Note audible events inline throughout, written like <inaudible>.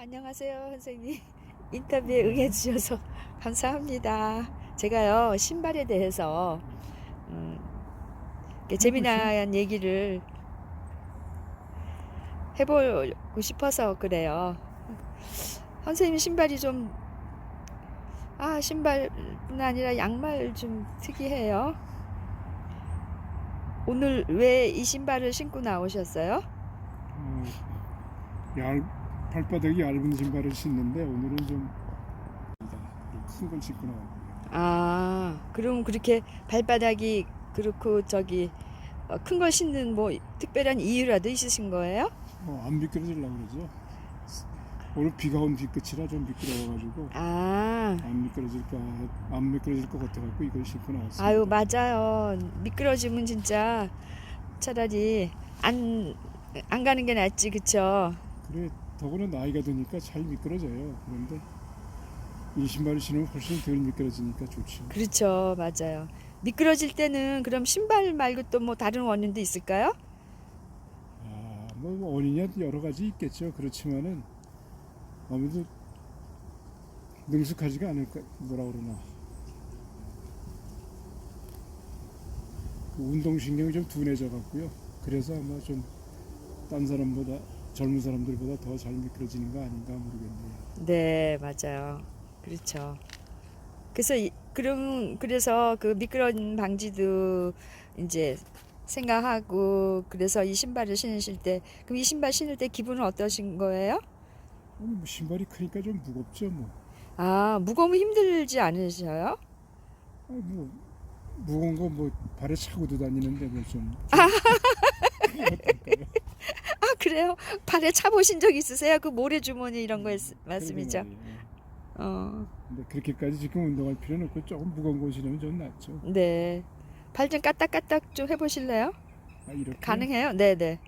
안녕하세요, 선생님. <laughs> 인터뷰에 응해주셔서 <laughs> 감사합니다. 제가요, 신발에 대해서, 음, 이렇게 재미난 얘기를 해보고 싶어서 그래요. 선생님 신발이 좀, 아, 신발뿐 아니라 양말 좀 특이해요. 오늘 왜 이 신발을 신고 나오셨어요? 어, 얇, 발바닥이 얇은 신발을 신는데 오늘은 좀 큰 걸 신고 나왔네요. 아, 그럼 그렇게 발바닥이 그렇고 저기 큰 걸 신는 뭐 특별한 이유라도 있으신 거예요? 어, 안 미끄러지려고 그러죠. 오늘 비가 온 뒤끝이라 좀 미끄러워가지고 아, 안 미끄러질까 안 미끄러질 것 같아갖고 이걸 신고 나왔습니다. 아유 맞아요. 미끄러지면 진짜 차라리 안, 안 가는 게 낫지, 그쵸? 그래 더구나 나이가 드니까 잘 미끄러져요. 그런데 이 신발을 신으면 훨씬 덜 미끄러지니까 좋죠. 그렇죠, 맞아요. 미끄러질 때는 그럼 신발 말고 또 뭐 다른 원인도 있을까요? 아, 뭐 원인이 여러 가지 있겠죠. 그렇지만은 아무래도 능숙하지가 않을까 뭐라 그러나 그 운동신경이 좀 둔해져 갖고요. 그래서 아마 좀 딴 사람보다 젊은 사람들보다 더 잘 미끄러지는 거 아닌가 모르겠네요. 네, 맞아요. 그렇죠. 그래서 이- 그럼 그래서 그 미끄러운 방지도 이제 생각하고 그래서 이 신발을 신으실 때 그럼 이 신발 신을 때 기분은 어떠신 거예요? 오늘 뭐 신발이 크니까 좀 무겁죠, 뭐. 아, 무거우면 힘들지 않으셔요? 아, 뭐 무거운 거 뭐 발에 차고도 다니는데 뭐좀 아, <laughs> 그래요? 발에 차 보신 적 있으세요? 그 모래 주머니 이런 거 있- 말씀이죠? 어, 근데 그렇게까지 지금 운동할 필요는 없고 조금 무거운 거 신으면 좀 낫죠. 네. 발 좀 까딱까딱 좀 해보실래요? 아 이렇게 가능해요? 네, 네.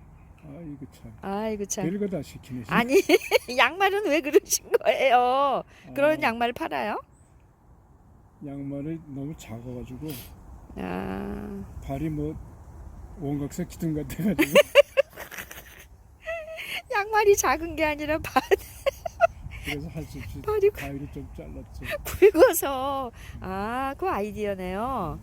아 이거 참 아이고 참. 별거 다 시키네. 아니 <laughs> 양말은 왜 그러신 거예요? 그런 아, 양말 팔아요? 양말이 너무 작아가지고 아, 발이 뭐 원각색 기둥 같아가지고 <laughs> 양말이 작은 게 아니라 <laughs> 발 그래서 수 없이 발이 가위로 좀 잘랐죠. 굵어서 아, 그 아이디어네요.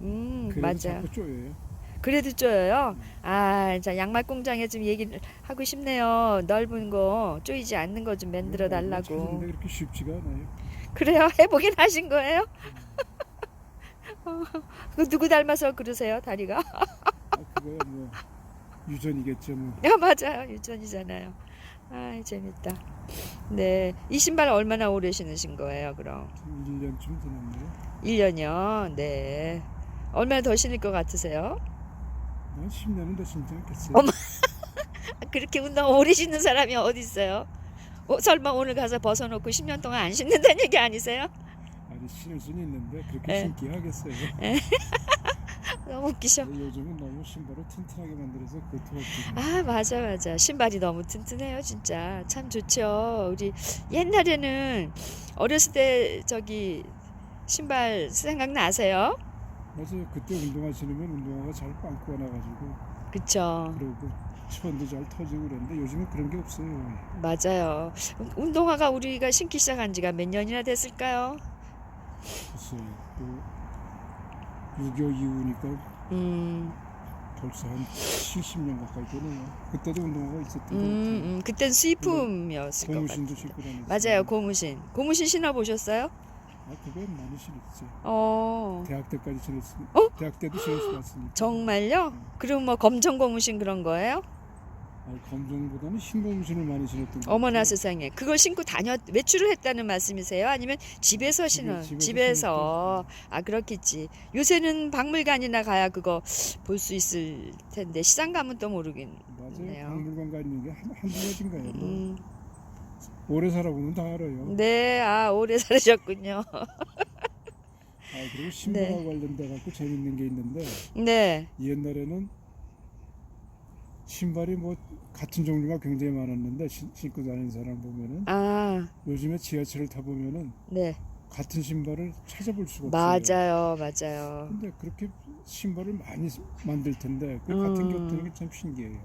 음, 그래서 맞아요. 자꾸 쪼여요. 그래도 쪼여요. 아, 자 양말 공장에 좀 얘기를 하고 싶네요. 넓은 거 쪼이지 않는 거 좀 만들어 달라고. 찾는데 그렇게 쉽지가 않아요. 그래요? <laughs> 해보긴 하신 거예요? <laughs> 어, 그 누구 닮아서 그러세요, 다리가? 아, 그거야 뭐 유전이겠죠 뭐. 야, 맞아요. 유전이잖아요. 아, 재밌다. 네. 이 신발 얼마나 오래 신으신 거예요, 그럼? 1년쯤 되는데요. 1년이요? 네. 얼마나 더 신을 것 같으세요? 한 10년은 더 신지 않겠어요. 어머. 아, <laughs> 그렇게 운동 오래 신는 사람이 어디 있어요? 어, 설마 오늘 가서 벗어놓고 10년 동안 안 신는다는 얘기 아니세요? 아니 신을 수는 있는데 그렇게 네. 신기 하겠어요. <laughs> 너무 웃기셔. 요즘은 너무 신발을 튼튼하게 만들어서 고통없고 아, 맞아, 맞아. 신발이 너무 튼튼해요, 진짜. 참 좋죠. 우리 옛날에는 어렸을 때 저기 신발 생각나세요? 맞아요. 그때 운동화 신으면 운동화가 잘 빵꾸가 나가지고 그쵸. 그러고 천도 잘 터지고 그랬는데 요즘은 그런 게 없어요. 맞아요. 운- 운동화가 우리가 신기 시작한 지가 몇 년이나 됐을까요? 글쎄요. 또 6.25 이후니까 음, 벌써 한 70년 가까이 되네요. 그때도 운동화가 있었던 음, 것 같아요. 음, 그땐 수입품이었을 것 고무신도 같아요. 신고 다녔어요. 맞아요, 고무신. 고무신 신어 보셨어요? 아, 그건 많이 신었죠. 어, 대학 때까지 신었으니 어? 대학 때도 신었으니까. 정말요? 그럼 뭐 검정 고무신 그런 거예요? 검정보다는 흰 고무신을 많이 신었던 것 어머나 같아요. 세상에. 그걸 신고 다녔, 외출을 했다는 말씀이세요? 아니면 집에서 집에- 신어? 집에서 집에서. 아, 그렇겠지. 요새는 박물관이나 가야 그거 볼 수 있을 텐데, 시장 가면 또 모르겠네요. 박물관 가 있는 게 한, 한두 가지인가요? 뭐. 음, 오래 살아보면 다 알아요. 네, 아, 오래 <laughs> 살으셨군요. 아, 그리고 신발하고 관련돼 갖고 재밌는 게 있는데 네, 옛날에는 신발이 뭐 같은 종류가 굉장히 많았는데 신, 신고 다니는 사람 보면은 아, 요즘에 지하철을 타 보면은 네. 같은 신발을 찾아볼 수가 없어요. 맞아요, 맞아요. 근데 그렇게 신발을 많이 만들 텐데 그 같은 게 음. 게참 신기해요.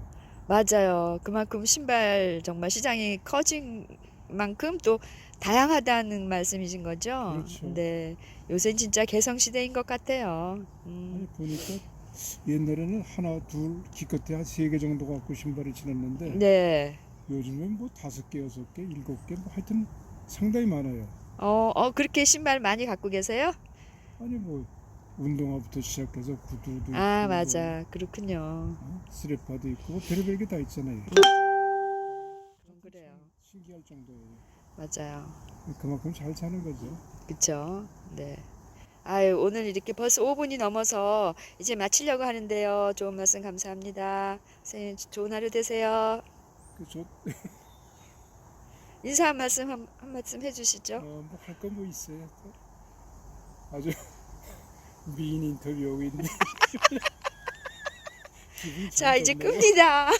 맞아요. 그만큼 신발 정말 시장이 커진 만큼 또 다양하다는 말씀이신 거죠? 그렇죠. 네. 요새 진짜 개성 시대인 것 같아요. 아니 음. 보니까 옛날에는 하나 둘 기껏해 한 세 개 정도 갖고 신발을 신었는데 네. 요즘엔 뭐 다섯 개 여섯 개 일곱 개 뭐 하여튼 상당히 많아요. 어, 어, 그렇게 신발 많이 갖고 계세요? 아니 뭐 운동화부터 시작해서 구두도 있고 아, 뭐, 맞아. 그렇군요. 어? 스레파도 있고 뭐 별의별 게 다 있잖아요. 그래요. 신기할 정도예요. 맞아요. 그만큼 잘 사는 거죠. 그쵸? 네. 아유, 오늘 이렇게 벌써 5분이 넘어서 이제 마치려고 하는데요. 좋은 말씀 감사합니다. 선생님, 좋은 하루 되세요. 그저 <laughs> 인사 한 말씀, 한, 한 말씀 해주시죠. 어, 뭐할 거뭐 있어요? 또? 아주 <laughs> 미인 인터뷰하고 <laughs> 기분이 자, 참 이제. 끕니다.